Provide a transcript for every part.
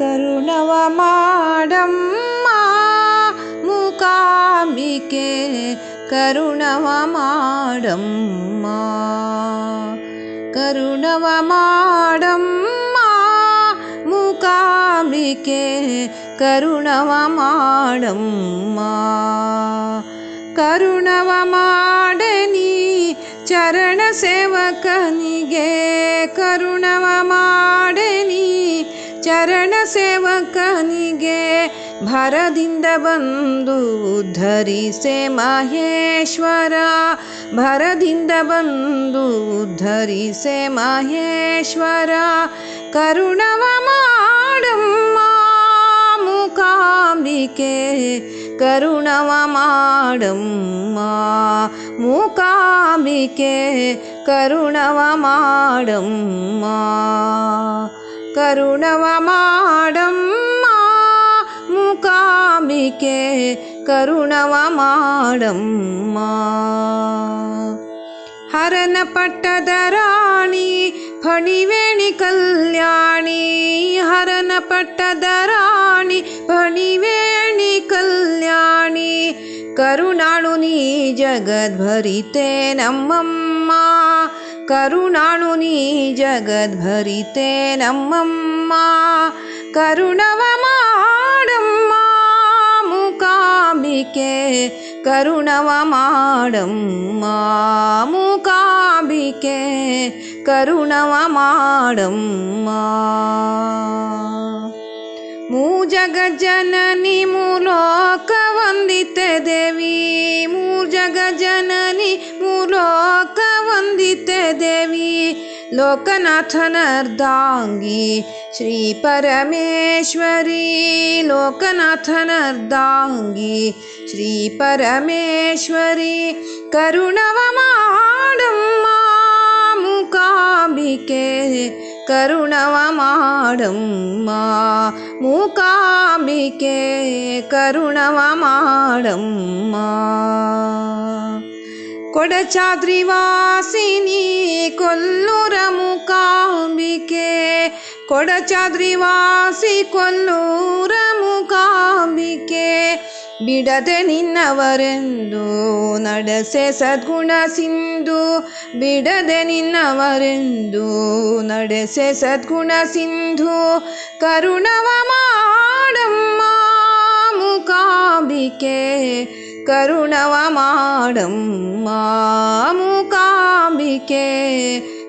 करुणवमाडम्मा माडम् करुणवमाडम्मा करुणवमाडम्मा माडं करुणवमाडम्मा करुणवमाडनी चरणसेवकनिगे करुणवमा ಚರಣ ಸೇವಕನಿಗೆ ಭರದಿಂದ ಬಂದು ಉದ್ಧರಿಸೆ ಮಹೇಶ್ವರ. ಭರದಿಂದ ಬಂದು ಉದ್ಧರಿಸೆ ಮಹೇಶ್ವರ. ಕರುಣವ ಮಾಡಮ್ಮ ಮೂಕಾಂಬಿಕೆ, ಕರುಣವ ಮಾಡಮ್ಮ ಮೂಕಾಂಬಿಕೆ, ಕರುಣವ ಮಾಡಮ್ಮ. करुणवमाडम् मा मुकामिके फणिवेणि हनपट्टदराणि फणिवेणिकल्याणि फणिवेणि फणिवेणिकल्याणि करुणाणुनी जगद्भरिते नम्मम्मा ಕಲ್ಯಾಣಿ ಕರುಣಾಳು ನೀ ಜಗದ್ಭರಿತೆ ನಮ್ಮಮ್ಮ ಕರುಣಾಳು ನೀ ಜಗದ್ಭರಿತೆ ನಮ್ಮಮ್ಮ ಕರುಣವ ಮಾಡಮ್ಮ ಮೂಕಾಂಬಿಕೆ ಕರುಣವ ಮಾಡಮ್ಮ ಮೂಕಾಂಬಿಕೆ ಕರುಣವ ಮಾಡಮ್ಮ ಮೂಜಗಜ್ಜನನಿ ಮೂಲೋಕ ವಂದಿತೆ ದೇವಿ ವಂದಿತೆ ದೇವಿ ಲೋಕನಾಥನರ್ಧಾಂಗಿ ಶ್ರೀ ಪರಮೇಶ್ವರಿ ಲೋಕನಾಥನರ್ಧಾಂಗಿ ಶ್ರೀ ಪರಮೇಶ್ವರಿ ಕರುಣವ ಮಾಡಮ್ಮ ಮೂಕಾಂಬಿಕೆ ಕರುಣವ ಮಾಡಮ್ಮ ಮೂಕಾಂಬಿಕೆ ಕರುಣವ ಮಾಡಮ್ಮ ಕೊಡಚಾದ್ರಿವಾಸಿನಿ ಕೊಲ್ಲೂರ ಮುಕಾಂಬಿಕೆ ಕೊಡಚಾದ್ರಿವಾಸಿ ಕೊಲ್ಲೂರ ಮುಕಾಂಬಿಕೆ ಬಿಡದೆ ನಿನ್ನವರೆಂದು ನಡೆಸೆ ಸದ್ಗುಣ ಸಿಂಧು. ಬಿಡದೆ ನಿನ್ನವರೆಂದು ನಡೆಸೆ ಸದ್ಗುಣ ಸಿಂಧು. ಕರುಣವ ಮಾಡಮ್ಮ ಮೂಕಾಂಬಿಕೆ करुणवमाडं मामुकाम्बिके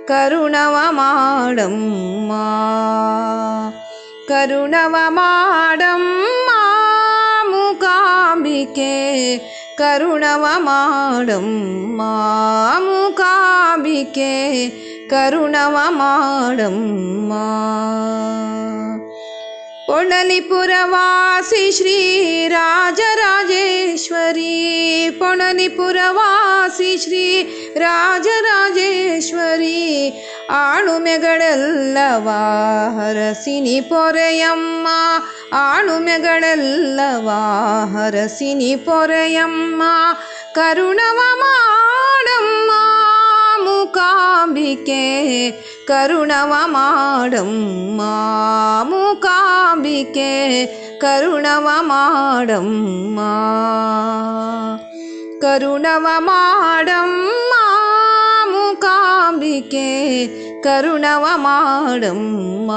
करुणवमाडं मा करुणवमाडं मामुकाम्बिके करुणवमाडं मामुकाम्बिके करुणवमाडं मा ओडलिपुरवासि श्रीराजराजे ಪೊಣಲಿಪುರವಾಸಿ ಶ್ರೀ ರಾಜರಾಜೇಶ್ವರಿ, ಆಳುಮೆಗಳೆಲ್ಲವ? ಹರಸಿನಿ ಪೊರೆಯಮ್ಮ, ಆಳುಮೆಗಳೆಲ್ಲವ? ಹರಸಿನಿ ಪೊರೆಯಮ್ಮ, ಕರುಣವ ಮಾಡಮ್ಮ, ಮೂಕಾಂಬಿಕೆ, ಕರುಣವ ಮಾಡಮ್ಮ, ಮೂಕಾಂಬಿಕೆ, ಕರುಣವ ಮಾಡಮ್ಮ. ಕರುಣವ ಮಾಡಮ್ಮ ಮೂಕಾಂಬಿಕೆ. ಕರುಣವ ಮಾಡಮ್ಮ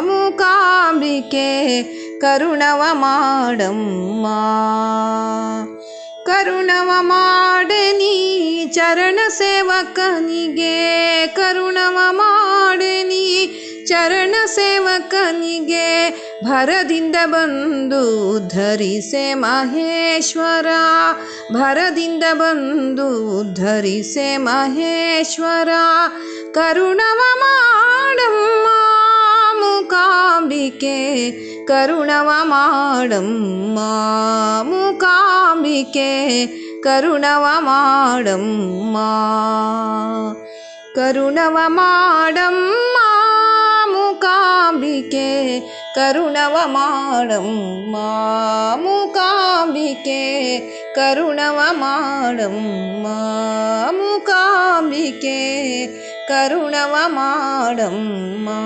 ಮೂಕಾಂಬಿಕೆ. ಕರುಣವ ಮಾಡಮ್ಮ ಕರುಣವ ಮಾಡನಿ ಚರಣ ಸೇವಕನಿಗೆ. ಕರುಣವ ಮಾಡನಿ ಚರಣ ಸೇವಕನಿಗೆ ಭರದಿಂದ ಬಂದು ಧರಿಸೆ ಮಹೇಶ್ವರ. ಭರದಿಂದ ಬಂದು ಧರಿಸೆ ಮಹೇಶ್ವರ. ಕರುಣವ ಮಾಡಮ್ಮ ಮೂಕಾಂಬಿಕೆ, ಕರುಣವ ಮಾಡಮ್ಮ ಮೂಕಾಂಬಿಕೆ, ಕರುಣವ ಮಾಡಮ್ಮ ಕರುಣವ ಮಾಡಮ್ಮ മൂകാംബികേ കരുണവമാടം മാ മൂകാംബികേ കരുണവമാടം മാ മൂകാംബികേ കരുണവമാടം മാ